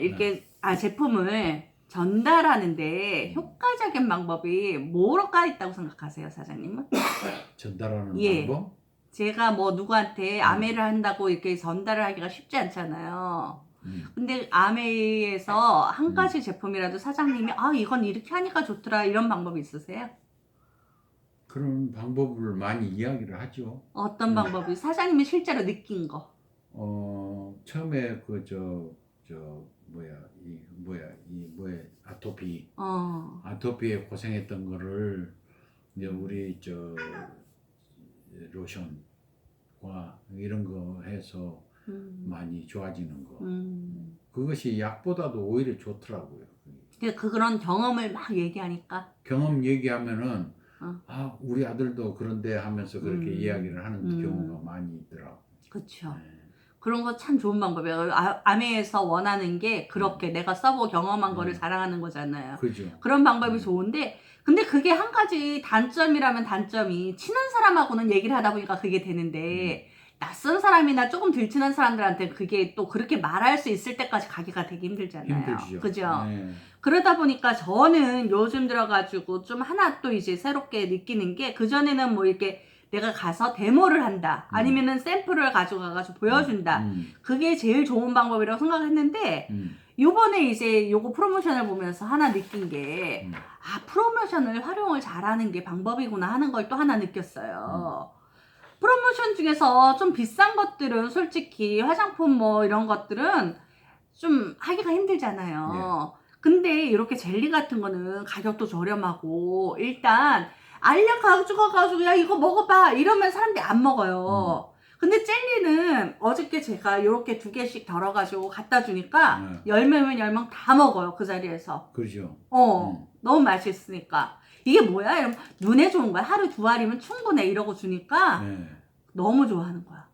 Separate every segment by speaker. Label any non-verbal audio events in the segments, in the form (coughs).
Speaker 1: 이렇게 아 제품을 전달하는데 효과적인 방법이 뭐가 있다고 생각하세요, 사장님은? (coughs)
Speaker 2: 전달하는
Speaker 1: 예.
Speaker 2: 방법?
Speaker 1: 제가 뭐 누구한테 아메를 한다고 이렇게 전달을 하기가 쉽지 않잖아요.
Speaker 2: 음.
Speaker 1: 근데 아메이에서 한
Speaker 2: 음.
Speaker 1: 가지 제품이라도 사장님이 아 이건 이렇게 하니까 좋더라 이런 방법이 있으세요?
Speaker 2: 그런 방법을 많이 이야기를 하죠.
Speaker 1: 어떤
Speaker 2: 음.
Speaker 1: 방법이 사장님이 실제로 느낀 거?
Speaker 2: 어 처음에 그 저 저 뭐야 이 뭐야 이 뭐야 아토피
Speaker 1: 어,
Speaker 2: 아토피에 고생했던 거를 이제 우리 저 로션과 이런 거 해서
Speaker 1: 음,
Speaker 2: 많이 좋아지는 거
Speaker 1: 음.
Speaker 2: 그것이 약보다도 오히려 좋더라고요.
Speaker 1: 그 그런 경험을 막 얘기하니까
Speaker 2: 경험 얘기하면은
Speaker 1: 어.
Speaker 2: 아 우리 아들도 그런데 하면서 그렇게
Speaker 1: 음.
Speaker 2: 이야기를 하는
Speaker 1: 음.
Speaker 2: 경우가 많이 있더라고.
Speaker 1: 그쵸.
Speaker 2: 네.
Speaker 1: 그런 거 참 좋은 방법이에요. 아, 아메에서 원하는 게 그렇게 내가 써보고 경험한 거를
Speaker 2: 음.
Speaker 1: 자랑하는 거잖아요.
Speaker 2: 그죠.
Speaker 1: 그런 방법이
Speaker 2: 음.
Speaker 1: 좋은데 근데 그게 한 가지 단점이라면 단점이 친한 사람하고는 얘기를 하다 보니까 그게 되는데
Speaker 2: 음.
Speaker 1: 낯선 사람이나 조금 덜 친한 사람들한테 그게 또 그렇게 말할 수 있을 때까지 가기가 되게 힘들잖아요.
Speaker 2: 힘들죠.
Speaker 1: 그죠?
Speaker 2: 네.
Speaker 1: 그러다 보니까 저는 요즘 들어가지고 좀 하나 또 이제 새롭게 느끼는 게 그전에는 뭐 이렇게 내가 가서 데모를 한다.
Speaker 2: 음.
Speaker 1: 아니면은 샘플을 가져가가지고 보여준다.
Speaker 2: 음,
Speaker 1: 그게 제일 좋은 방법이라고 생각했는데
Speaker 2: 음,
Speaker 1: 요번에 이제 요거 프로모션을 보면서 하나 느낀 게
Speaker 2: 음.
Speaker 1: 아, 프로모션을 활용을 잘하는 게 방법이구나 하는 걸 또 하나 느꼈어요. 프로모션 중에서 좀 비싼 것들은 솔직히 화장품 뭐 이런 것들은 좀 하기가 힘들잖아요. 근데 이렇게 젤리 같은 거는 가격도 저렴하고 일단 알려가지고 가지고 야 이거 먹어봐 이러면 사람들이 안 먹어요. 근데 젤리는 어저께 제가 이렇게 두 개씩 덜어가지고 갖다 주니까
Speaker 2: 네.
Speaker 1: 열 명이면 열명다 먹어요 그 자리에서.
Speaker 2: 그죠.
Speaker 1: 어
Speaker 2: 음.
Speaker 1: 너무 맛있으니까 이게 뭐야? 이러면 눈에 좋은 거야 하루 두 알이면 충분해 이러고 주니까
Speaker 2: 네.
Speaker 1: 너무 좋아하는 거야.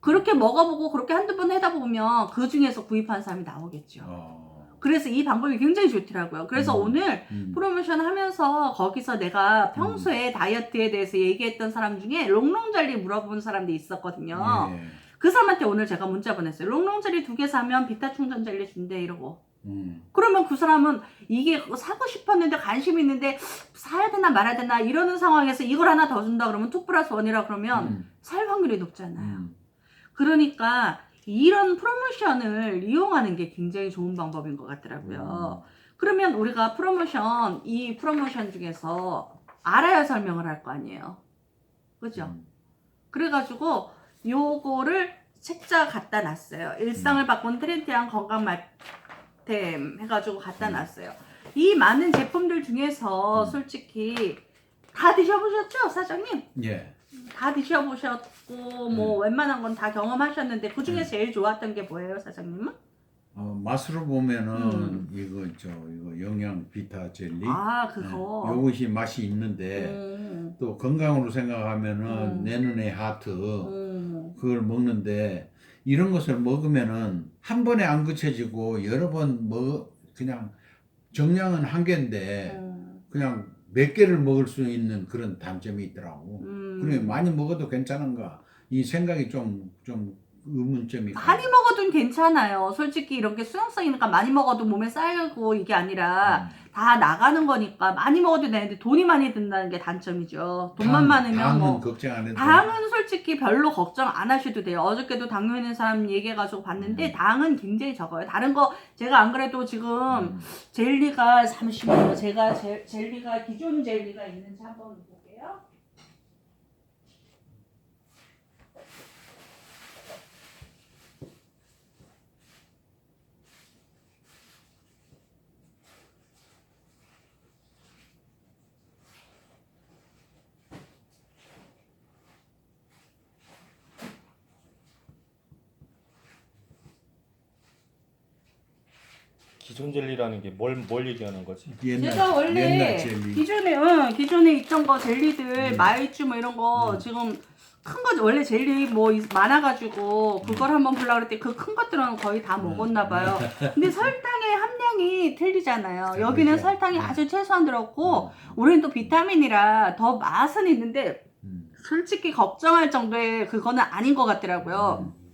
Speaker 1: 그렇게 먹어보고 그렇게 한두 번 하다 보면 그 중에서 구입한 사람이 나오겠죠.
Speaker 2: 어.
Speaker 1: 그래서 이 방법이 굉장히 좋더라고요. 그래서
Speaker 2: 음.
Speaker 1: 오늘
Speaker 2: 음.
Speaker 1: 프로모션 하면서 거기서 내가 평소에 다이어트에 대해서 얘기했던 사람 중에 롱롱젤리 물어본 사람도 있었거든요.
Speaker 2: 예.
Speaker 1: 그 사람한테 오늘 제가 문자 보냈어요. 롱롱젤리 두 개 사면 비타 충전 젤리 준대 이러고.
Speaker 2: 음.
Speaker 1: 그러면 그 사람은 이게 사고 싶었는데 관심 있는데 사야 되나 말아야 되나 이러는 상황에서 이걸 하나 더 준다 그러면 2 플러스 1이라 그러면
Speaker 2: 음.
Speaker 1: 살 확률이 높잖아요.
Speaker 2: 음.
Speaker 1: 그러니까 이런 프로모션을 이용하는 게 굉장히 좋은 방법인 것 같더라고요. 그러면 우리가 프로모션, 이 프로모션 중에서 알아야 설명을 할 거 아니에요. 그죠?
Speaker 2: 음.
Speaker 1: 그래가지고 요거를 책자 갖다 놨어요. 일상을 바꾼 트렌디한 건강 맛템 해가지고 갖다
Speaker 2: 음.
Speaker 1: 놨어요. 이 많은 제품들 중에서
Speaker 2: 음.
Speaker 1: 솔직히 다 드셔보셨죠, 사장님?
Speaker 2: 예.
Speaker 1: 다 드셔보셨고 뭐 웬만한 건 다 경험하셨는데 그 중에
Speaker 2: 네.
Speaker 1: 제일 좋았던 게 뭐예요, 사장님은?
Speaker 2: 어, 맛으로 보면은
Speaker 1: 음.
Speaker 2: 이거 저 이거 영양 비타 젤리.
Speaker 1: 아
Speaker 2: 네.
Speaker 1: 그거.
Speaker 2: 요것이 맛이 있는데
Speaker 1: 음,
Speaker 2: 또 건강으로 생각하면은
Speaker 1: 음.
Speaker 2: 내 눈의 하트
Speaker 1: 음,
Speaker 2: 그걸 먹는데 이런 것을 먹으면은 한 번에 안 그쳐지고 여러 번 먹 그냥 정량은 한 개인데
Speaker 1: 음,
Speaker 2: 그냥 몇 개를 먹을 수 있는 그런 단점이 있더라고.
Speaker 1: 음.
Speaker 2: 그래 많이 먹어도 괜찮은가? 이 생각이 좀좀 의문점이.
Speaker 1: 많이 먹어도 괜찮아요. 솔직히 이렇게 수용성이니까 많이 먹어도 몸에 쌓이고 이게 아니라
Speaker 2: 음.
Speaker 1: 다 나가는 거니까 많이 먹어도 되는데 돈이 많이 든다는 게 단점이죠. 돈만
Speaker 2: 당-
Speaker 1: 많으면
Speaker 2: 당은
Speaker 1: 뭐
Speaker 2: 걱정 안 해도.
Speaker 1: 당은 솔직히 별로 걱정 안 하셔도 돼요. 어저께도 당뇨 있는 사람 얘기해 가지고 봤는데
Speaker 2: 음.
Speaker 1: 당은 굉장히 적어요. 다른 거 제가 안 그래도 지금
Speaker 2: 음.
Speaker 1: 젤리가 잠시만요. 제가 제, 젤리가 기존 젤리가 있는지 한번 볼게요.
Speaker 3: 기존 젤리라는 게 뭘 뭘 얘기하는 거지?
Speaker 2: 옛날,
Speaker 1: 제가 원래
Speaker 2: 옛날 젤리.
Speaker 1: 기존에 응, 기존에 있던 거 젤리들
Speaker 2: 음.
Speaker 1: 마이쮸 뭐 이런 거
Speaker 2: 음.
Speaker 1: 지금 큰 거 원래 젤리 뭐 있- 많아가지고 그걸 한번 보려고 그랬더니 그 큰 것들은 거의 다
Speaker 2: 음.
Speaker 1: 먹었나 봐요. 근데 설탕의 함량이 틀리잖아요.
Speaker 2: 그렇죠.
Speaker 1: 여기는 설탕이
Speaker 2: 음.
Speaker 1: 아주 최소한 들었고
Speaker 2: 음.
Speaker 1: 우리는 또 비타민이라 더 맛은 있는데
Speaker 2: 음.
Speaker 1: 솔직히 걱정할 정도의 그거는 아닌 것 같더라고요.
Speaker 2: 음.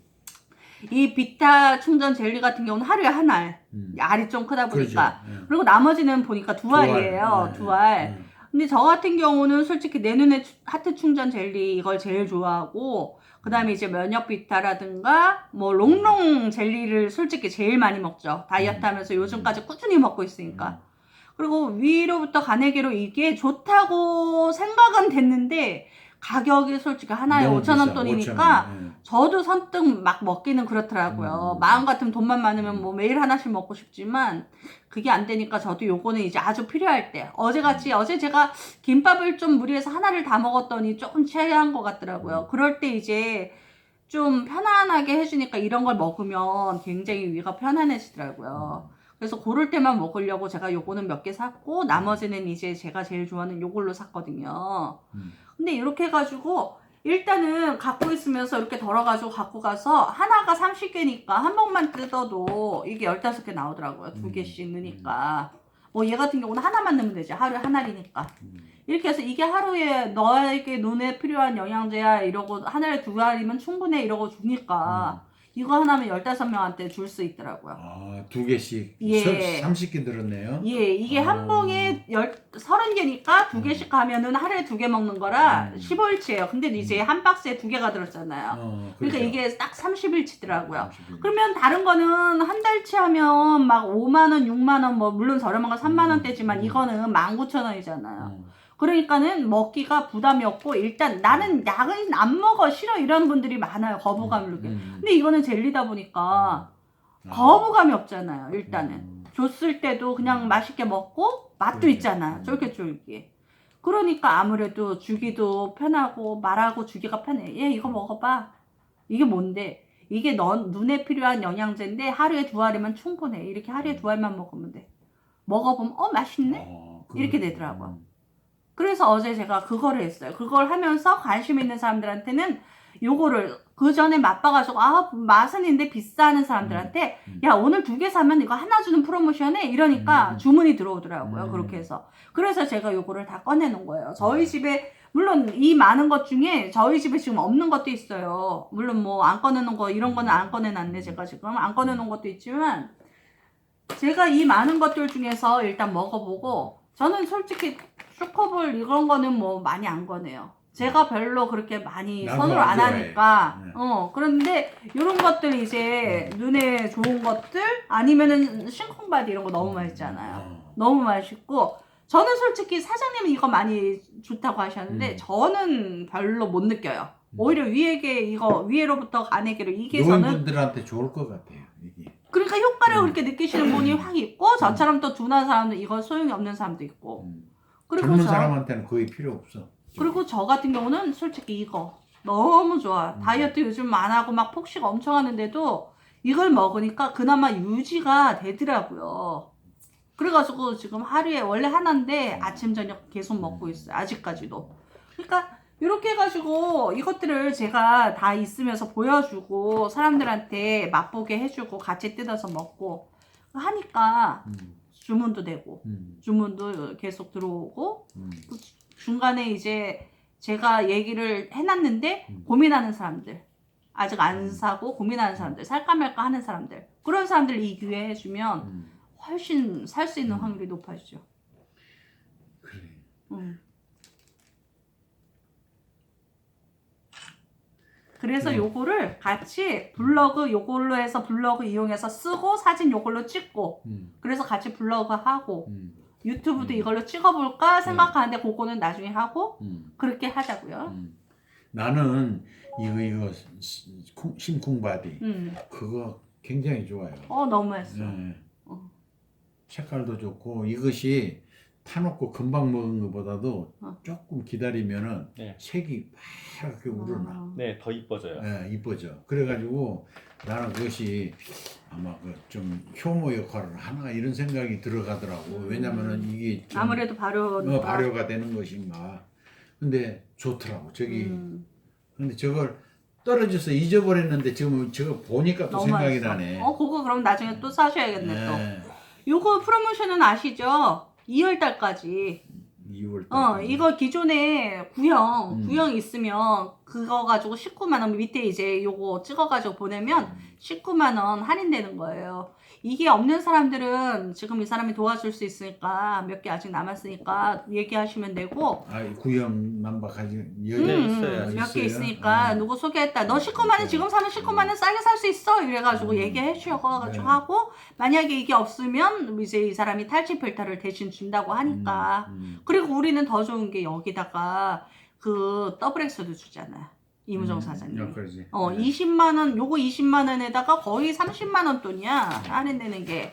Speaker 1: 이 비타 충전 젤리 같은 경우는 하루에 한 알.
Speaker 2: 음.
Speaker 1: 알이 좀 크다 보니까.
Speaker 2: 그렇죠. 예.
Speaker 1: 그리고 나머지는 보니까 두 알이에요.
Speaker 2: 예,
Speaker 1: 두
Speaker 2: 예.
Speaker 1: 알.
Speaker 2: 예.
Speaker 1: 근데 저 같은 경우는 솔직히 내 눈에 추- 하트 충전 젤리 이걸 제일 좋아하고 그다음에 이제 면역 비타라든가 뭐 롱롱 젤리를 솔직히 제일 많이 먹죠. 다이어트
Speaker 2: 음.
Speaker 1: 하면서 요즘까지 꾸준히 먹고 있으니까. 그리고 위로부터 가내기로 이게 좋다고 생각은 됐는데 가격이 솔직히 하나에
Speaker 2: 너무
Speaker 1: 5천 원
Speaker 2: 비싸,
Speaker 1: 돈이니까
Speaker 2: 5,000원. 예.
Speaker 1: 저도 선뜻 막 먹기는 그렇더라고요.
Speaker 2: 음.
Speaker 1: 마음 같으면 돈만 많으면 뭐 매일 하나씩 먹고 싶지만 그게 안 되니까 저도 요거는 이제 아주 필요할 때 어제같이 어제 제가 김밥을 좀 무리해서 하나를 다 먹었더니 조금 체한 것 같더라고요.
Speaker 2: 음.
Speaker 1: 그럴 때 이제 좀 편안하게 해주니까 이런 걸 먹으면 굉장히 위가 편안해지더라고요. 그래서 고를 때만 먹으려고 제가 요거는 몇 개 샀고 나머지는 이제 제가 제일 좋아하는 요걸로 샀거든요.
Speaker 2: 음.
Speaker 1: 근데 이렇게 해가지고 일단은 갖고 있으면서 이렇게 덜어가지고 갖고 가서 하나가 30개니까 한 번만 뜯어도 이게 15개 나오더라고요. 두
Speaker 2: 음.
Speaker 1: 개씩 넣으니까. 뭐 얘 같은 경우는 하나만 넣으면 되지. 하루에 한 알이니까.
Speaker 2: 음.
Speaker 1: 이렇게 해서 이게 하루에 너에게 눈에 필요한 영양제야 이러고 하나에 두 알이면 충분해 이러고 주니까 이거 하나면 15명한테 줄 수 있더라고요.
Speaker 2: 아, 두 개씩
Speaker 1: 예.
Speaker 2: 30개 들었네요.
Speaker 1: 예, 이게
Speaker 2: 어.
Speaker 1: 한 봉에 열, 서른 개니까 두
Speaker 2: 음.
Speaker 1: 개씩 가면은 하루에 두 개 먹는 거라
Speaker 2: 음.
Speaker 1: 15일치예요. 근데 이제 한 박스에 두 개가 들었잖아요.
Speaker 2: 어,
Speaker 1: 그러니까
Speaker 2: 그렇죠.
Speaker 1: 이게 딱 30일치더라고요.
Speaker 2: 30일.
Speaker 1: 그러면 다른 거는 한 달치 하면 막 5만 원, 6만 원, 뭐 물론 저렴한 건 3만 원대지만
Speaker 2: 음.
Speaker 1: 이거는 19,000원이잖아요.
Speaker 2: 어.
Speaker 1: 그러니까는 먹기가 부담이 없고 일단 나는 약은 안 먹어 싫어 이런 분들이 많아요. 거부감을 느껴.
Speaker 2: 음.
Speaker 1: 근데 이거는 젤리다 보니까
Speaker 2: 아.
Speaker 1: 거부감이 없잖아요. 일단은.
Speaker 2: 음.
Speaker 1: 줬을 때도 그냥 맛있게 먹고 맛도. 있잖아요.
Speaker 2: 음.
Speaker 1: 쫄깃쫄깃. 그러니까 아무래도 주기도 편하고 말하고 주기가 편해. 얘 이거 먹어봐. 이게 뭔데? 이게 넌 눈에 필요한 영양제인데 하루에 두 알이면 충분해. 이렇게 하루에 두 알만 먹으면 돼. 먹어보면 어 맛있네.
Speaker 2: 어,
Speaker 1: 이렇게 되더라고 요. 그래서 어제 제가 그거를 했어요. 그걸 하면서 관심 있는 사람들한테는 요거를 그 전에 맛봐가지고 아 맛은 있는데 비싸는 사람들한테
Speaker 2: 음.
Speaker 1: 야 오늘 두 개 사면 이거 하나 주는 프로모션에 이러니까
Speaker 2: 음.
Speaker 1: 주문이 들어오더라고요.
Speaker 2: 음.
Speaker 1: 그렇게 해서 그래서 제가 요거를 다 꺼내놓은 거예요. 저희
Speaker 2: 음.
Speaker 1: 집에 물론 이 많은 것 중에 저희 집에 지금 없는 것도 있어요. 물론 뭐 안 꺼내놓은 거 이런 거는 안 꺼내놨네 제가 지금 안 꺼내놓은 것도 있지만 제가 이 많은 것들 중에서 일단 먹어보고 저는 솔직히 슈커볼 이런 거는 뭐 많이 안 꺼내요. 제가 별로 그렇게 많이
Speaker 2: 나도
Speaker 1: 선호를
Speaker 2: 안
Speaker 1: 안
Speaker 2: 좋아해.
Speaker 1: 하니까
Speaker 2: 네.
Speaker 1: 어 그런데 이런 것들 이제 눈에 좋은 것들 아니면은 싱콩바디 이런 거 너무 맛있잖아요.
Speaker 2: 어.
Speaker 1: 너무 맛있고 저는 솔직히 사장님이 이거 많이 좋다고 하셨는데
Speaker 2: 음.
Speaker 1: 저는 별로 못 느껴요.
Speaker 2: 음.
Speaker 1: 오히려 위에게 이거 위에로부터 가내기로 이게 저는
Speaker 2: 노인분들한테 좋을 것 같아요. 이게.
Speaker 1: 그러니까 효과를
Speaker 2: 음.
Speaker 1: 그렇게 느끼시는 분이 확 있고 저처럼 또 둔한 사람도 이건 소용이 없는 사람도 있고
Speaker 2: 음.
Speaker 1: 그리고
Speaker 2: 젊은
Speaker 1: 저
Speaker 2: 사람한테는 거의 필요 없어.
Speaker 1: 그리고 저 같은 경우는 솔직히 이거 너무 좋아.
Speaker 2: 음.
Speaker 1: 다이어트 요즘 안 하고 막 폭식 엄청 하는데도 이걸 먹으니까 그나마 유지가 되더라고요. 그래가지고 지금 하루에 원래 하나인데 아침 저녁 계속 먹고 있어요. 아직까지도. 그러니까 이렇게 해가지고 이것들을 제가 다 있으면서 보여주고 사람들한테 맛보게 해주고 같이 뜯어서 먹고 하니까
Speaker 2: 음.
Speaker 1: 주문도 되고
Speaker 2: 음.
Speaker 1: 주문도 계속 들어오고
Speaker 2: 음.
Speaker 1: 중간에 이제 제가 얘기를 해놨는데
Speaker 2: 음.
Speaker 1: 고민하는 사람들 아직 안
Speaker 2: 음.
Speaker 1: 사고 고민하는 사람들 살까 말까 하는 사람들 그런 사람들 이 기회에 해주면
Speaker 2: 음.
Speaker 1: 훨씬 살 수 있는
Speaker 2: 음.
Speaker 1: 확률이 높아지죠.
Speaker 2: 그래.
Speaker 1: 음. 그래서
Speaker 2: 음.
Speaker 1: 요거를 같이 블로그 요걸로 해서 블로그 이용해서 쓰고 사진 요걸로 찍고
Speaker 2: 음.
Speaker 1: 그래서 같이 블로그 하고
Speaker 2: 음.
Speaker 1: 유튜브도
Speaker 2: 음.
Speaker 1: 이걸로 찍어볼까 생각하는데 그거는 나중에 하고
Speaker 2: 음.
Speaker 1: 그렇게 하자고요.
Speaker 2: 음. 나는 이거 이거 콩- 심쿵바디
Speaker 1: 음.
Speaker 2: 그거 굉장히 좋아요.
Speaker 1: 어 너무 맛있어.
Speaker 2: 네.
Speaker 1: 어.
Speaker 2: 색깔도 좋고 이것이 타놓고 금방 먹은 것보다도
Speaker 1: 어.
Speaker 2: 조금 기다리면은
Speaker 3: 네.
Speaker 2: 색이 파랗게 우러나.
Speaker 1: 어.
Speaker 3: 네, 더 이뻐져요.
Speaker 2: 예, 이뻐져. 그래가지고 나는 그것이 아마 그 좀 효모 역할을 하나 이런 생각이 들어가더라고.
Speaker 1: 음.
Speaker 2: 왜냐면은 이게 좀
Speaker 1: 아무래도 발효
Speaker 2: 어, 발효가 되는 것인가. 근데 좋더라고. 저기
Speaker 1: 음,
Speaker 2: 근데 저걸 떨어져서 잊어버렸는데 지금 저거 보니까 또
Speaker 1: 너무
Speaker 2: 생각이
Speaker 1: 맛있어.
Speaker 2: 나네.
Speaker 1: 어 그거 그럼 나중에 또 사셔야겠네 또.
Speaker 2: 네.
Speaker 1: 요거 프로모션은 아시죠? 2월 달까지
Speaker 2: 2월
Speaker 1: 어, 이거 기존에 구형,
Speaker 2: 음.
Speaker 1: 구형 있으면 그거 가지고 19만 원 밑에 이제 요거 찍어 가지고 보내면 19만 원 할인되는 거예요. 이게 없는 사람들은 지금 이 사람이 도와줄 수 있으니까 몇 개 아직 남았으니까 얘기하시면 되고
Speaker 2: 아 구형 남바 가지 여
Speaker 3: 네,
Speaker 1: 음,
Speaker 3: 있어요.
Speaker 1: 몇 개
Speaker 2: 있어요?
Speaker 1: 있으니까
Speaker 2: 아.
Speaker 1: 누구 소개했다. 너 19만 원 지금 사면 19만 원 싸게 살 수 있어. 이래가지고
Speaker 2: 음.
Speaker 1: 얘기해 주셔가지고
Speaker 2: 네.
Speaker 1: 하고 만약에 이게 없으면 이제 이 사람이 탈취 필터를 대신 준다고 하니까
Speaker 2: 음,
Speaker 1: 그리고 우리는 더 좋은 게 여기다가 그 더블 엑스도 주잖아. 이무정
Speaker 2: 음,
Speaker 1: 사장님.
Speaker 2: 어, 그러지.
Speaker 1: 어,
Speaker 2: 네.
Speaker 1: 20만 원, 요거 20만 원에다가 거의 30만 원 돈이야. 할인되는 게.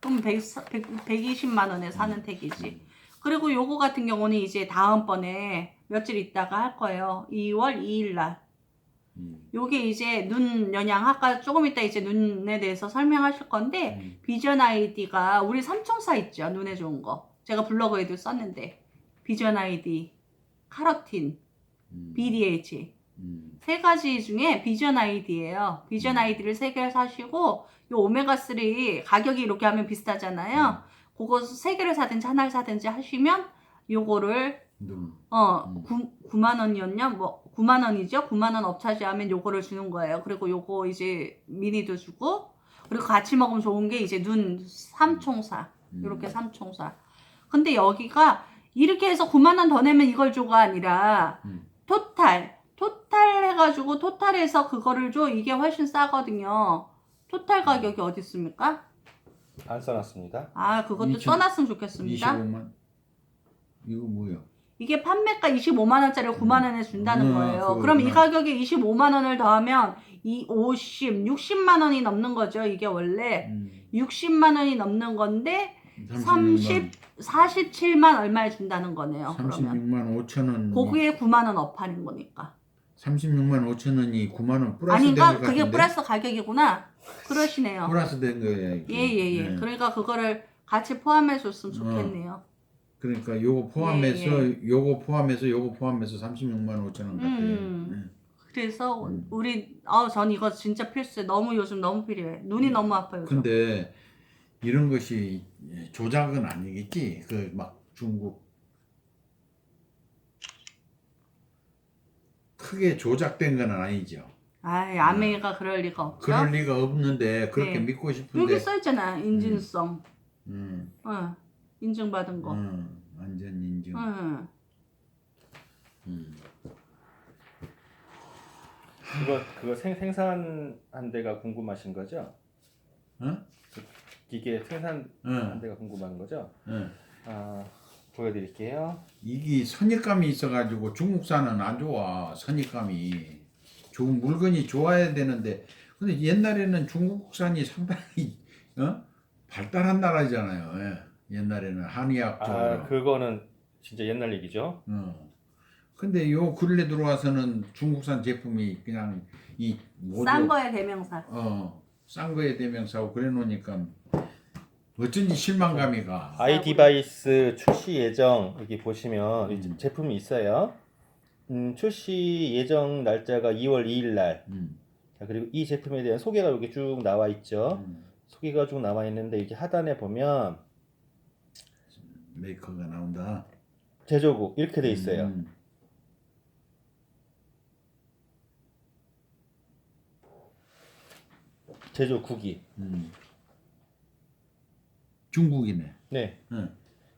Speaker 1: 그럼 100, 100, 120만 원에 사는 택이지. 그리고 요거 같은 경우는 이제 다음번에 며칠 있다가 할 거예요. 2월 2일 날.
Speaker 2: 음,
Speaker 1: 요게 이제 눈 영양 아까 조금 이따 이제 눈에 대해서 설명하실 건데
Speaker 2: 음,
Speaker 1: 비전 아이디가 우리 삼총사 있죠. 눈에 좋은 거. 제가 블로그에도 썼는데 비전 아이디, 카로틴,
Speaker 2: 음,
Speaker 1: BDH
Speaker 2: 음,
Speaker 1: 세 가지 중에 비전 아이디예요. 비전
Speaker 2: 음.
Speaker 1: 아이디를 세 개를 사시고 요 오메가 3 가격이 이렇게 하면 비슷하잖아요. 그거 세 개를 사든지 하나를 사든지 하시면 요거를
Speaker 2: 눈.
Speaker 1: 어
Speaker 2: 음.
Speaker 1: 9, 9만 원이었냐? 뭐 9만 원이죠. 9만 원 업차지하면 요거를 주는 거예요. 그리고 요거 이제 미니도 주고 그리고 같이 먹으면 좋은 게 이제 눈 삼총사
Speaker 2: 음.
Speaker 1: 이렇게 삼총사. 근데 여기가 이렇게 해서 9만 원 더 내면 이걸 줘가 아니라
Speaker 2: 음.
Speaker 1: 토탈 토탈 해가지고 토탈해서 그거를 줘 이게 훨씬 싸거든요. 토탈 가격이 어디 있습니까?
Speaker 3: 안 써놨습니다.
Speaker 1: 아 그것도
Speaker 2: 이천-
Speaker 1: 써놨으면 좋겠습니다.
Speaker 2: 25만. 이거 뭐야?
Speaker 1: 이게 판매가 25만 원짜리 9만 원에 준다는
Speaker 2: 음,
Speaker 1: 거예요.
Speaker 2: 그거구나.
Speaker 1: 그럼 이 가격에 25만 원을 더하면 이 50, 60만 원이 넘는 거죠. 이게 원래
Speaker 2: 음,
Speaker 1: 60만 원이 넘는 건데 30, 47만 얼마에 준다는 거네요. 그러면
Speaker 2: 36만 5천 원.
Speaker 1: 거기에 9만 원 업하는 거니까.
Speaker 2: 36만 5천 원이 9만 원 플러스
Speaker 1: 아닌가?
Speaker 2: 된것
Speaker 1: 그게
Speaker 2: 같은데?
Speaker 1: 플러스 가격이구나. 그러시네요.
Speaker 2: 플러스 된 거야. 이게.
Speaker 1: 예예예.
Speaker 2: 네.
Speaker 1: 그러니까 그거를 같이 포함해 줬으면 좋겠네요.
Speaker 2: 그러니까 요거 포함해서
Speaker 1: 예,
Speaker 2: 요거 포함해서 요거 포함해서 36만 5천 원 같아요.
Speaker 1: 음. 그래서
Speaker 2: 음.
Speaker 1: 우리 아전 이거 진짜 필수해. 너무 요즘 너무 필요해. 눈이 너무 아파요. 요즘.
Speaker 2: 음. 근데 이런 것이 조작은 아니겠지? 그 막 중국 크게 조작된 건 아니죠.
Speaker 1: 아이 아메가 그럴 리가 없죠.
Speaker 2: 그럴 리가 없는데 그렇게
Speaker 1: 네.
Speaker 2: 믿고 싶은데.
Speaker 1: 여기 써 있잖아. 인증성.
Speaker 2: 음,
Speaker 1: 어. 인증받은 거.
Speaker 2: 음, 완전 인증.
Speaker 1: 응.
Speaker 2: 음.
Speaker 3: 그거 그거 생, 생산한 데가 궁금하신 거죠?
Speaker 2: 어?
Speaker 3: 기계 생산한
Speaker 2: 어,
Speaker 3: 데가 궁금한 거죠?
Speaker 2: 어.
Speaker 3: 아 보여드릴게요.
Speaker 2: 이게 선입감이 있어가지고 중국산은 안 좋아 선입감이 좋은 물건이 좋아야 되는데 근데 옛날에는 중국산이 상당히 어? 발달한 나라잖아요 예. 옛날에는 한의학적으로
Speaker 3: 아 그거는 진짜 옛날 얘기죠.
Speaker 2: 어. 근데 요 근래 들어와서는 중국산 제품이 그냥 이 뭐죠?
Speaker 1: 싼 거에 대명사.
Speaker 2: 어, 싼 거에 대명사고 그래 놓으니까 어쩐지 실망감이 가
Speaker 3: 아이 디바이스 출시 예정 여기 보시면 이
Speaker 2: 음.
Speaker 3: 제품이 있어요. 음, 출시 예정 날짜가 2월 2일 날.
Speaker 2: 음,
Speaker 3: 자, 그리고 이 제품에 대한 소개가 여기 쭉 나와 있죠.
Speaker 2: 음.
Speaker 3: 소개가 쭉 나와 있는데 이렇게 하단에 보면
Speaker 2: 메이커가 나온다
Speaker 3: 제조국 이렇게 돼 있어요.
Speaker 2: 음.
Speaker 3: 제조국이.
Speaker 2: 음. 중국이네.
Speaker 3: 네.
Speaker 2: 응.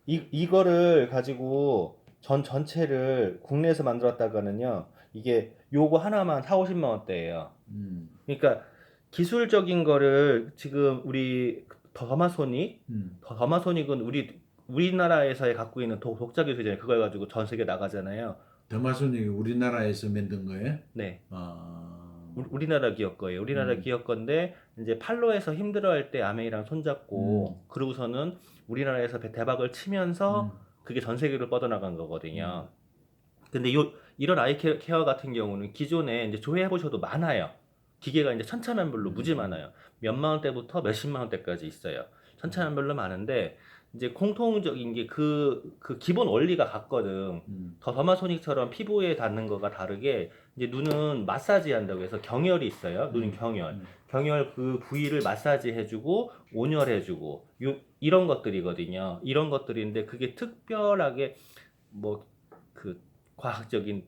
Speaker 3: 이 이거를 가지고 전 전체를 국내에서 만들었다가는요. 이게 요거 하나만 4, 50만 원대예요.
Speaker 2: 음.
Speaker 3: 그러니까 기술적인 거를 지금 우리 더마소닉
Speaker 2: 음.
Speaker 3: 더마소닉은 우리 우리나라에서 갖고 있는 독, 독자 기술이잖아요. 그걸 가지고 전 세계 나가잖아요.
Speaker 2: 더마소닉이 우리나라에서 만든 거예요?
Speaker 3: 네.
Speaker 2: 아.
Speaker 3: 우- 우리나라 기업 거예요. 우리나라
Speaker 2: 음.
Speaker 3: 기업 건데 이제 팔로에서 힘들어할 때 아메이랑 손잡고
Speaker 2: 음.
Speaker 3: 그러고서는 우리나라에서 배- 대박을 치면서
Speaker 2: 음.
Speaker 3: 그게 전 세계로 뻗어나간 거거든요. 근데 요 이런 아이 케- 케어 같은 경우는 기존에 이제 조회해 보셔도 많아요. 기계가 이제 천차만별로
Speaker 2: 음.
Speaker 3: 무지 많아요. 몇만 원대부터 몇십만 원대까지 있어요. 천차만별로 많은데 이제 공통적인 게 그 그 기본 원리가 같거든.
Speaker 2: 음.
Speaker 3: 더 더마소닉처럼 피부에 닿는 거가 다르게 이제 눈은 마사지 한다고 해서 경혈이 있어요. 눈은 경혈.
Speaker 2: 음.
Speaker 3: 경혈 그 부위를 마사지 해주고 온열해주고 요 이런 것들이거든요. 이런 것들인데 그게 특별하게 뭐 그 과학적인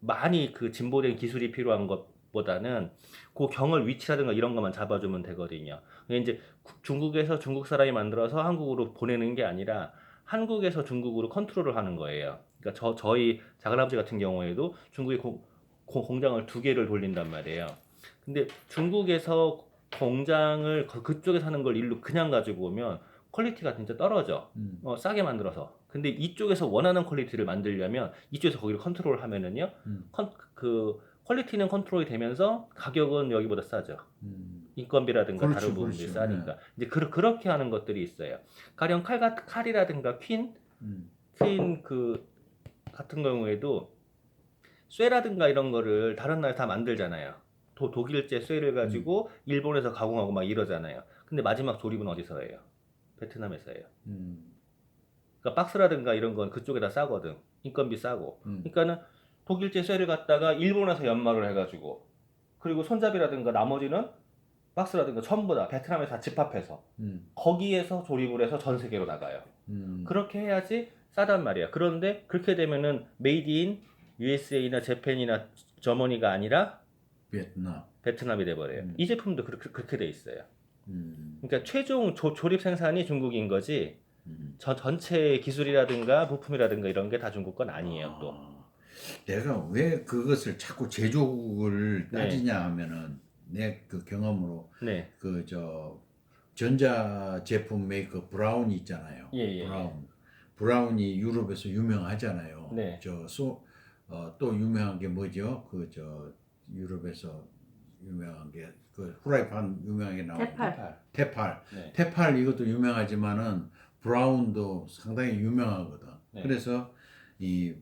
Speaker 3: 많이 그 진보된 기술이 필요한 것 보다는 그 경을 위치라든가 이런 것만 잡아주면 되거든요. 근데 이제 구- 중국에서 중국 사람이 만들어서 한국으로 보내는 게 아니라 한국에서 중국으로 컨트롤을 하는 거예요. 그러니까 저 저희 작은아버지 같은 경우에도 공- 공장을 두 개를 돌린단 말이에요. 근데 중국에서 공장을 그- 그쪽에서 하는 걸 일로 그냥 가지고 오면 퀄리티가 진짜 떨어져.
Speaker 2: 음.
Speaker 3: 어, 싸게 만들어서. 근데 이쪽에서 원하는 퀄리티를 만들려면 이쪽에서 거기를 컨트롤 하면은요.
Speaker 2: 음.
Speaker 3: 컨, 그 퀄리티는 컨트롤이 되면서 가격은 여기보다 싸죠.
Speaker 2: 음.
Speaker 3: 인건비라든가
Speaker 2: 그렇죠,
Speaker 3: 다른 부분들이
Speaker 2: 그렇죠.
Speaker 3: 싸니까. 이제 그, 그렇게 하는 것들이 있어요. 가령 칼, 같- 칼이라든가 퀸,
Speaker 2: 음.
Speaker 3: 퀸그 같은 경우에도 쇠라든가 이런 거를 다른 나라 다 만들잖아요. 도, 독일제 쇠를 가지고
Speaker 2: 음.
Speaker 3: 일본에서 가공하고 막 이러잖아요. 근데 마지막 조립은 어디서 해요? 베트남에서 해요.
Speaker 2: 음.
Speaker 3: 그러니까 박스라든가 이런 건 그쪽에다 싸거든. 인건비 싸고.
Speaker 2: 음.
Speaker 3: 그러니까는 독일제 쇠를 갖다가 일본에서 연마를 해가지고 그리고 손잡이라든가 나머지는 박스라든가 전부 다 베트남에서 다 집합해서
Speaker 2: 음.
Speaker 3: 거기에서 조립을 해서 전 세계로 나가요.
Speaker 2: 음.
Speaker 3: 그렇게 해야지 싸단 말이야. 그런데 그렇게 되면은 메이드 인 USA나 재팬이나 저머니가 아니라
Speaker 2: 베트남.
Speaker 3: 베트남이 돼버려요.
Speaker 2: 음.
Speaker 3: 이 제품도 그렇게, 그렇게 돼 있어요.
Speaker 2: 음.
Speaker 3: 그러니까 최종 조, 조립 생산이 중국인 거지
Speaker 2: 음.
Speaker 3: 저 전체 기술이라든가 부품이라든가 이런 게 다 중국 건 아니에요 또.
Speaker 2: 아, 내가 왜 그것을 자꾸 제조국을
Speaker 3: 네.
Speaker 2: 따지냐 하면은 내 그 경험으로
Speaker 3: 네.
Speaker 2: 그 저 전자 제품 메이커 브라운 있잖아요.
Speaker 3: 예, 예,
Speaker 2: 브라운. 브라운이 유럽에서 유명하잖아요.
Speaker 3: 네.
Speaker 2: 저또 어, 또 유명한 게 뭐죠? 그 저 유럽에서 유명한 게 그 후라이팬 유명하게 나오는
Speaker 1: 대팔.
Speaker 2: 테팔.
Speaker 3: 네.
Speaker 2: 테팔 이것도 유명하지만은 브라운도 상당히 유명하거든.
Speaker 3: 네.
Speaker 2: 그래서 이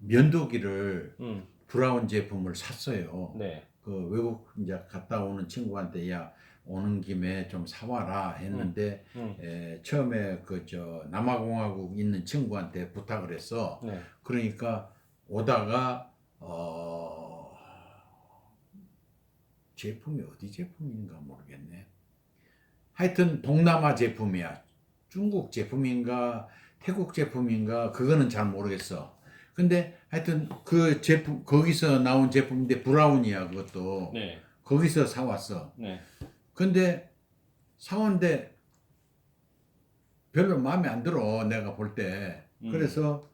Speaker 2: 면도기를
Speaker 3: 음.
Speaker 2: 브라운 제품을 샀어요.
Speaker 3: 네.
Speaker 2: 그 외국 이제 갔다 오는 친구한테 야 오는 김에 좀 사와라 했는데
Speaker 3: 음.
Speaker 2: 에, 처음에 그 저 남아공화국 있는 친구한테 부탁을 했어.
Speaker 3: 네.
Speaker 2: 그러니까 오다가 어 제품이 어디 제품인가 모르겠네. 하여튼 동남아 제품이야. 중국 제품인가 태국 제품인가 그거는 잘 모르겠어. 근데 하여튼 그 제품 거기서 나온 제품인데 브라운이야 그것도
Speaker 3: 네.
Speaker 2: 거기서 사왔어.
Speaker 3: 네.
Speaker 2: 근데 사왔는데 별로 마음에 안 들어 내가 볼 때.
Speaker 3: 음.
Speaker 2: 그래서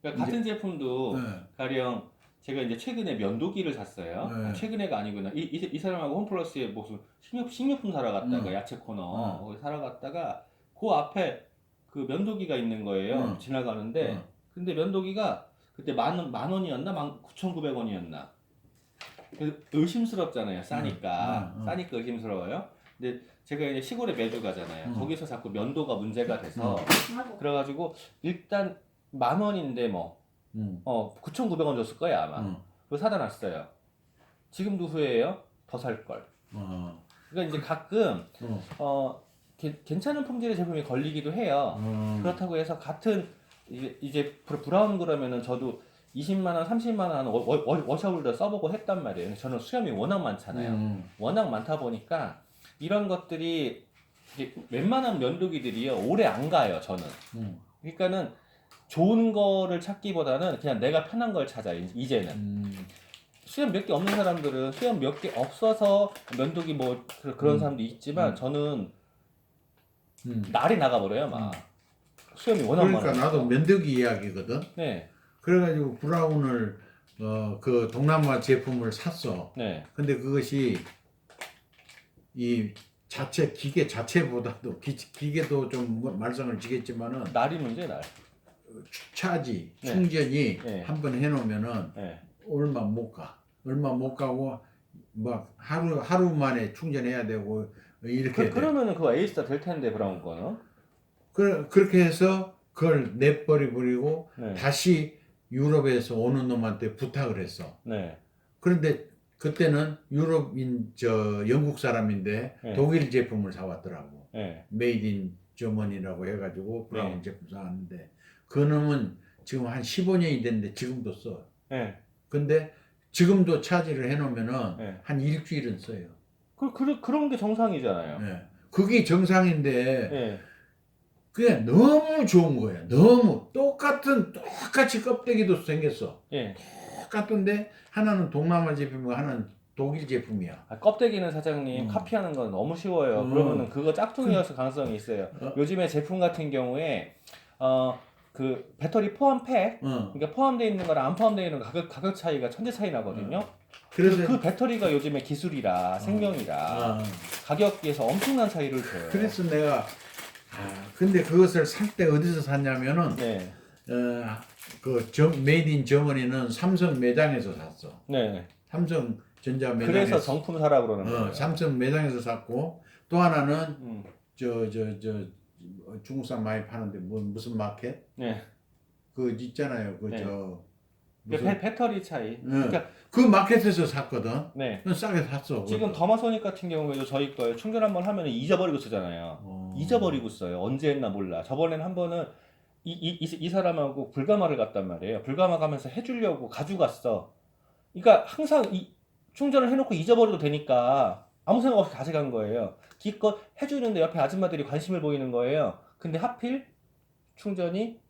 Speaker 3: 그러니까 같은 제품도
Speaker 2: 네.
Speaker 3: 가령 제가 이제 최근에 면도기를 샀어요.
Speaker 2: 네.
Speaker 3: 아, 최근에가 아니구나. 이, 이, 이 사람하고 홈플러스에 무슨 식료, 식료품 사러 갔다가
Speaker 2: 음.
Speaker 3: 야채 코너
Speaker 2: 음.
Speaker 3: 거기 사러 갔다가 그 앞에 그 면도기가 있는 거예요.
Speaker 2: 음.
Speaker 3: 지나가는데
Speaker 2: 음.
Speaker 3: 근데 면도기가 그때 만, 원- 만 원이었나? 만 9,900원이었나? 의심스럽잖아요. 싸니까.
Speaker 2: 음, 음, 음.
Speaker 3: 싸니까 의심스러워요. 근데 제가 이제 시골에 매주 가잖아요.
Speaker 2: 음.
Speaker 3: 거기서 자꾸 면도가 문제가 돼서
Speaker 1: 아이고.
Speaker 3: 그래가지고 일단 만 원인데 뭐
Speaker 2: 음.
Speaker 3: 어, 9,900원 줬을 거야, 아마.
Speaker 2: 음.
Speaker 3: 그거 사다 놨어요. 지금도 후회해요? 더 살 걸.
Speaker 2: 어.
Speaker 3: 그러니까 이제 가끔
Speaker 2: 어.
Speaker 3: 어, 게- 괜찮은 품질의 제품이 걸리기도 해요.
Speaker 2: 음.
Speaker 3: 그렇다고 해서 같은 이제, 이제 브라- 브라운 그러면은 저도 20만 원, 30만 원 하는 워- 워- 워- 워셔블도 써보고 했단 말이에요. 저는 수염이 워낙 많잖아요.
Speaker 2: 음.
Speaker 3: 워낙 많다 보니까 이런 것들이 웬만한 면도기들이요 오래 안 가요. 저는.
Speaker 2: 음.
Speaker 3: 그러니까는 좋은 거를 찾기보다는 그냥 내가 편한 걸 찾아요. 이제- 이제는.
Speaker 2: 음.
Speaker 3: 수염 몇 개 없는 사람들은 수염 몇 개 없어서 면도기 뭐 그- 그런
Speaker 2: 음.
Speaker 3: 사람도 있지만
Speaker 2: 음.
Speaker 3: 저는
Speaker 2: 음.
Speaker 3: 날이 나가버려요 막
Speaker 2: 음.
Speaker 3: 수염이 워낙
Speaker 2: 그러니까
Speaker 3: 많아서
Speaker 2: 나도 면도기 이야기거든.
Speaker 3: 네,
Speaker 2: 그래가지고 브라운을 어, 그 동남아 제품을 샀어.
Speaker 3: 네,
Speaker 2: 근데 그것이 이 자체 기계 자체보다도 기, 기계도 좀 뭐- 말썽을 지겠지만은
Speaker 3: 날이 문제 날.
Speaker 2: 차지
Speaker 3: 네.
Speaker 2: 충전이
Speaker 3: 네.
Speaker 2: 한번 해놓으면은
Speaker 3: 네,
Speaker 2: 얼마 못 가. 얼마 못 가고 막 하루 하루 만에 충전해야 되고 이렇게
Speaker 3: 그,
Speaker 2: 돼.
Speaker 3: 그러면은 그거 에이스타 될 텐데 브라운 거는.
Speaker 2: 그, 그렇게 해서 그걸 내버려 버리고
Speaker 3: 네,
Speaker 2: 다시 유럽에서 오는 놈한테 부탁을 했어.
Speaker 3: 네,
Speaker 2: 그런데 그때는 유럽인 저 영국 사람인데
Speaker 3: 네.
Speaker 2: 독일 제품을 사왔더라고.
Speaker 3: 네,
Speaker 2: 메이드 인 저머니라고 해가지고 브라운
Speaker 3: 네.
Speaker 2: 제품 사왔는데 그 놈은 지금 한 15년이 됐는데 지금도 써.
Speaker 3: 네.
Speaker 2: 근데 지금도 차지를 해놓으면은
Speaker 3: 네.
Speaker 2: 한 일주일은 써요.
Speaker 3: 그, 그, 그런 게 정상이잖아요.
Speaker 2: 예. 그게 정상인데
Speaker 3: 네,
Speaker 2: 그게 너무 좋은 거야. 너무 똑같은 똑같이 껍데기도 생겼어.
Speaker 3: 예.
Speaker 2: 똑같은데 하나는 동남아 제품이고 하나는 독일 제품이야.
Speaker 3: 아, 껍데기는 사장님
Speaker 2: 음.
Speaker 3: 카피하는 건 너무 쉬워요.
Speaker 2: 음.
Speaker 3: 그러면은 그거 짝퉁이어서 가능성이 있어요.
Speaker 2: 어?
Speaker 3: 요즘에 제품 같은 경우에 어 그 배터리 포함 팩
Speaker 2: 어.
Speaker 3: 그러니까 포함되어 있는 거랑 안 포함되어 있는 거 가격 가격 차이가 천재 차이 나거든요.
Speaker 2: 그래서
Speaker 3: 그, 그 배터리가 요즘에 기술이라 생명이라
Speaker 2: 어.
Speaker 3: 가격에서 엄청난 차이를 줘요.
Speaker 2: 그래서 내가 아 근데 그것을 살 때 어디서 샀냐면은
Speaker 3: 네,
Speaker 2: 어그 메이드 인 저머니는 삼성 매장에서 샀어.
Speaker 3: 네.
Speaker 2: 삼성 전자 매장에서.
Speaker 3: 그래서 정품 사라 그러는 거예요.
Speaker 2: 어, 삼성 매장에서 샀고 또 하나는
Speaker 3: 음,
Speaker 2: 저 저 저 중국산 많이 파는데 뭐 무슨 마켓
Speaker 3: 네.
Speaker 2: 그 있잖아요. 그
Speaker 3: 네. 저그
Speaker 2: 무슨
Speaker 3: 배, 배터리 차이. 그러니까
Speaker 2: 그 마켓에서 샀거든.
Speaker 3: 네.
Speaker 2: 싸게 샀어.
Speaker 3: 지금. 더마소닉 같은 경우에도 저희 거에 충전 한번 하면 잊어버리고 쓰잖아요.
Speaker 2: 어.
Speaker 3: 잊어버리고 써요. 언제 했나 몰라. 저번에는 한 번은 이, 이, 이, 이 사람하고 불가마를 갔단 말이에요. 불가마 가면서 해주려고 가져갔어. 그러니까 항상 이, 충전을 해놓고 잊어버려도 되니까 아무 생각 없이 가져간 거예요. 기껏 해주는데 옆에 아줌마들이 관심을 보이는 거예요. 근데 하필 충전이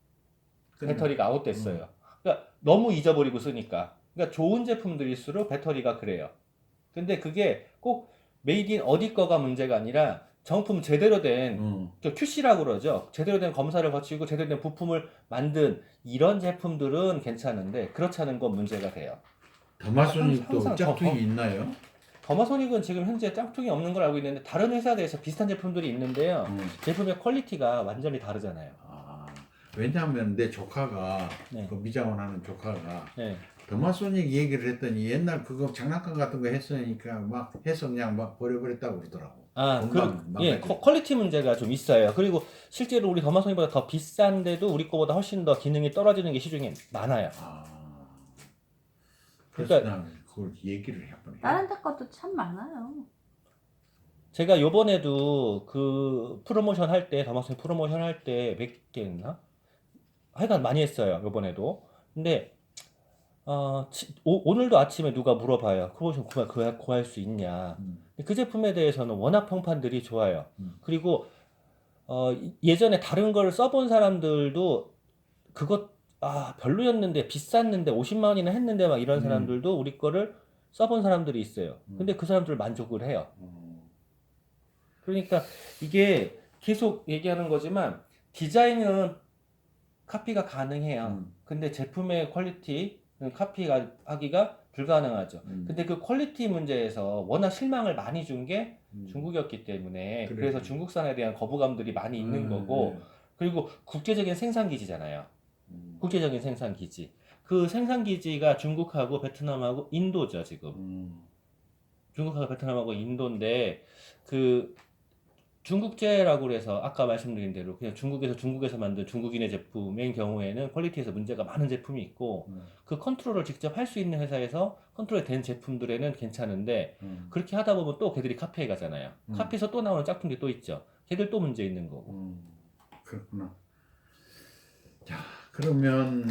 Speaker 3: 배터리가 아웃됐어요. 그러니까 너무 잊어버리고 쓰니까. 그러니까 좋은 제품들일수록 배터리가 그래요. 근데 그게 꼭 메이드 인 어디 거가 문제가 아니라 정품 제대로 된
Speaker 2: 어.
Speaker 3: 저 QC라고 그러죠. 제대로 된 검사를 거치고 제대로 된 부품을 만든 이런 제품들은 괜찮은데 그렇지 않은 건 문제가 돼요.
Speaker 2: 더마소닉도 짝퉁이
Speaker 3: 더-
Speaker 2: 있나요?
Speaker 3: 더마소닉은 지금 현재 짝퉁이 없는 걸 알고 있는데 다른 회사에서 비슷한 제품들이 있는데요.
Speaker 2: 어.
Speaker 3: 제품의 퀄리티가 완전히 다르잖아요.
Speaker 2: 아, 왜냐하면 내 조카가
Speaker 3: 네.
Speaker 2: 그 미장원 하는 조카가
Speaker 3: 네.
Speaker 2: 더마소닉 얘기를 했더니 옛날 그거 장난감 같은 거 했으니까 막 해서 그냥 막 버려버렸다고 그러더라고.
Speaker 3: 아,
Speaker 2: 건강
Speaker 3: 그, 예. 퀄- 퀄리티 문제가 좀 있어요. 그리고 실제로 우리 더마소닉보다 더 비싼데도 우리 거보다 훨씬 더 기능이 떨어지는 게 시중에 많아요.
Speaker 2: 아, 그래서
Speaker 3: 그러니까-
Speaker 2: 난 그걸 얘기를 해보네.
Speaker 1: 다른 데 것도 참 많아요.
Speaker 3: 제가 요번에도 그 프로모션 할 때, 더마소닉 프로모션 할 때 몇 개였나? 하여간 많이 했어요, 요번에도. 근데, 어, 치- 오, 오늘도 아침에 누가 물어봐요. 프로모션 구할, 구할, 구할 수 있냐.
Speaker 2: 음.
Speaker 3: 그 제품에 대해서는 워낙 평판들이 좋아요.
Speaker 2: 음.
Speaker 3: 그리고, 어, 이- 예전에 다른 걸 써본 사람들도 그것, 아, 별로였는데, 비쌌는데, 50만 원이나 했는데, 막 이런
Speaker 2: 음.
Speaker 3: 사람들도 우리 거를 써본 사람들이 있어요.
Speaker 2: 음.
Speaker 3: 근데 그 사람들 만족을 해요.
Speaker 2: 어.
Speaker 3: 그러니까 이게 계속 얘기하는 거지만 디자인은 카피가 가능해요.
Speaker 2: 음.
Speaker 3: 근데 제품의 퀄리티는 카피가 하기가 불가능하죠.
Speaker 2: 음.
Speaker 3: 근데 그 퀄리티 문제에서 워낙 실망을 많이 준게
Speaker 2: 음.
Speaker 3: 중국이었기 때문에
Speaker 2: 그래요.
Speaker 3: 그래 서 중국산에 대한 거부감들이 많이 있는
Speaker 2: 음,
Speaker 3: 거고
Speaker 2: 네.
Speaker 3: 그리고 국제적인 생산 기지잖아요.
Speaker 2: 음.
Speaker 3: 국제적인 생산 기지. 그 생산 기지가 중국하고 베트남하고 인도죠, 지금.
Speaker 2: 음.
Speaker 3: 중국하고 베트남하고 인도인데 그 중국제라고 그래서 아까 말씀드린 대로 그냥 중국에서 중국에서 만든 중국인의 제품인 경우에는 퀄리티에서 문제가 많은 제품이 있고
Speaker 2: 음.
Speaker 3: 그 컨트롤을 직접 할 수 있는 회사에서 컨트롤이 된 제품들에는 괜찮은데
Speaker 2: 음.
Speaker 3: 그렇게 하다 보면 또 걔들이 카피해 가잖아요.
Speaker 2: 음.
Speaker 3: 카피해서 또 나오는 짝퉁들이 또 있죠. 걔들 또 문제 있는 거고.
Speaker 2: 음. 그렇구나. 자, 그러면